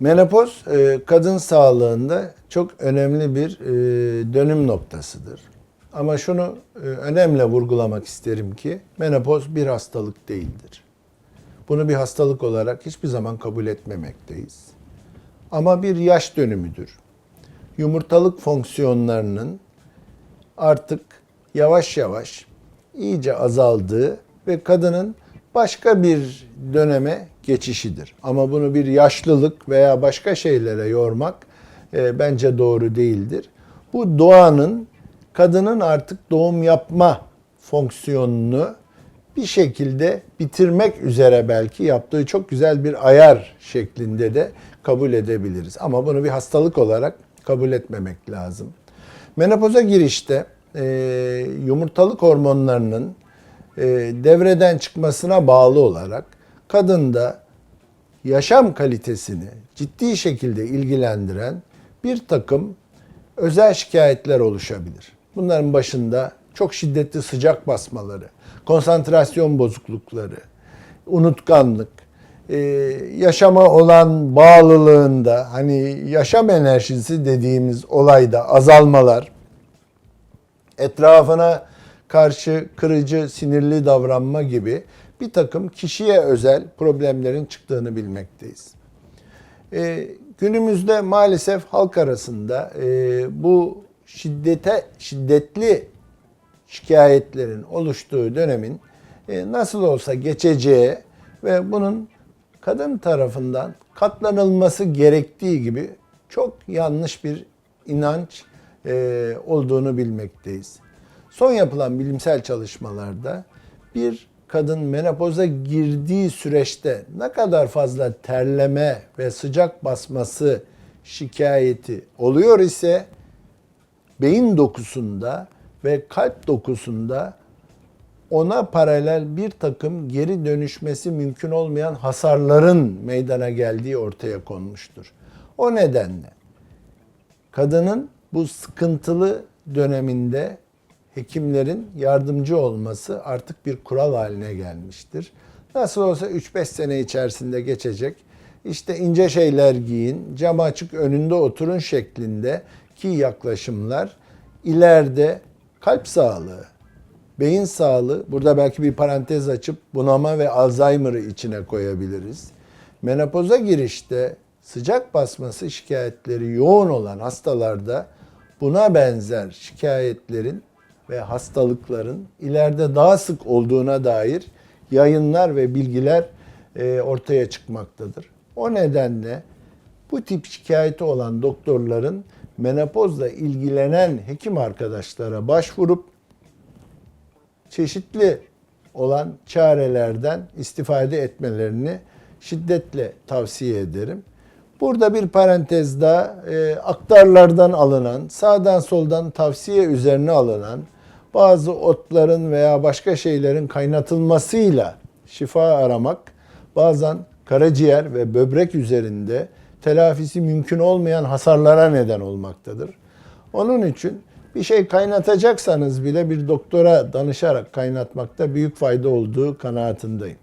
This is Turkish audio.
Menopoz e, kadın sağlığında çok önemli bir e, dönüm noktasıdır. Ama şunu e, önemli vurgulamak isterim ki menopoz bir hastalık değildir. Bunu bir hastalık olarak hiçbir zaman kabul etmemekteyiz. Ama bir yaş dönümüdür. Yumurtalık fonksiyonlarının artık yavaş yavaş iyice azaldığı ve kadının başka bir döneme geçişidir. Ama bunu bir yaşlılık veya başka şeylere yormak e, bence doğru değildir. Bu doğanın kadının artık doğum yapma fonksiyonunu bir şekilde bitirmek üzere belki yaptığı çok güzel bir ayar şeklinde de kabul edebiliriz. Ama bunu bir hastalık olarak kabul etmemek lazım. Menopoza girişte e, yumurtalık hormonlarının e, devreden çıkmasına bağlı olarak kadında yaşam kalitesini ciddi şekilde ilgilendiren bir takım özel şikayetler oluşabilir. Bunların başında çok şiddetli sıcak basmaları, konsantrasyon bozuklukları, unutkanlık, e, yaşama olan bağlılığında hani yaşam enerjisi dediğimiz olayda azalmalar, etrafına karşı kırıcı, sinirli davranma gibi bir takım kişiye özel problemlerin çıktığını bilmekteyiz. Ee, günümüzde maalesef halk arasında e, bu şiddete şiddetli şikayetlerin oluştuğu dönemin e, nasıl olsa geçeceği ve bunun kadın tarafından katlanılması gerektiği gibi çok yanlış bir inanç e, olduğunu bilmekteyiz. Son yapılan bilimsel çalışmalarda bir kadın menopoza girdiği süreçte ne kadar fazla terleme ve sıcak basması şikayeti oluyor ise beyin dokusunda ve kalp dokusunda ona paralel bir takım geri dönüşmesi mümkün olmayan hasarların meydana geldiği ortaya konmuştur. O nedenle kadının bu sıkıntılı döneminde hekimlerin yardımcı olması artık bir kural haline gelmiştir. Nasıl olsa 3-5 sene içerisinde geçecek. İşte ince şeyler giyin, cam açık önünde oturun şeklinde ki yaklaşımlar ileride kalp sağlığı, beyin sağlığı, burada belki bir parantez açıp bunama ve Alzheimer'ı içine koyabiliriz. Menopoza girişte sıcak basması şikayetleri yoğun olan hastalarda buna benzer şikayetlerin ve hastalıkların ileride daha sık olduğuna dair yayınlar ve bilgiler e, ortaya çıkmaktadır. O nedenle bu tip şikayeti olan doktorların menopozla ilgilenen hekim arkadaşlara başvurup çeşitli olan çarelerden istifade etmelerini şiddetle tavsiye ederim. Burada bir parantez daha e, aktarlardan alınan, sağdan soldan tavsiye üzerine alınan bazı otların veya başka şeylerin kaynatılmasıyla şifa aramak bazen karaciğer ve böbrek üzerinde telafisi mümkün olmayan hasarlara neden olmaktadır. Onun için bir şey kaynatacaksanız bile bir doktora danışarak kaynatmakta büyük fayda olduğu kanaatindeyim.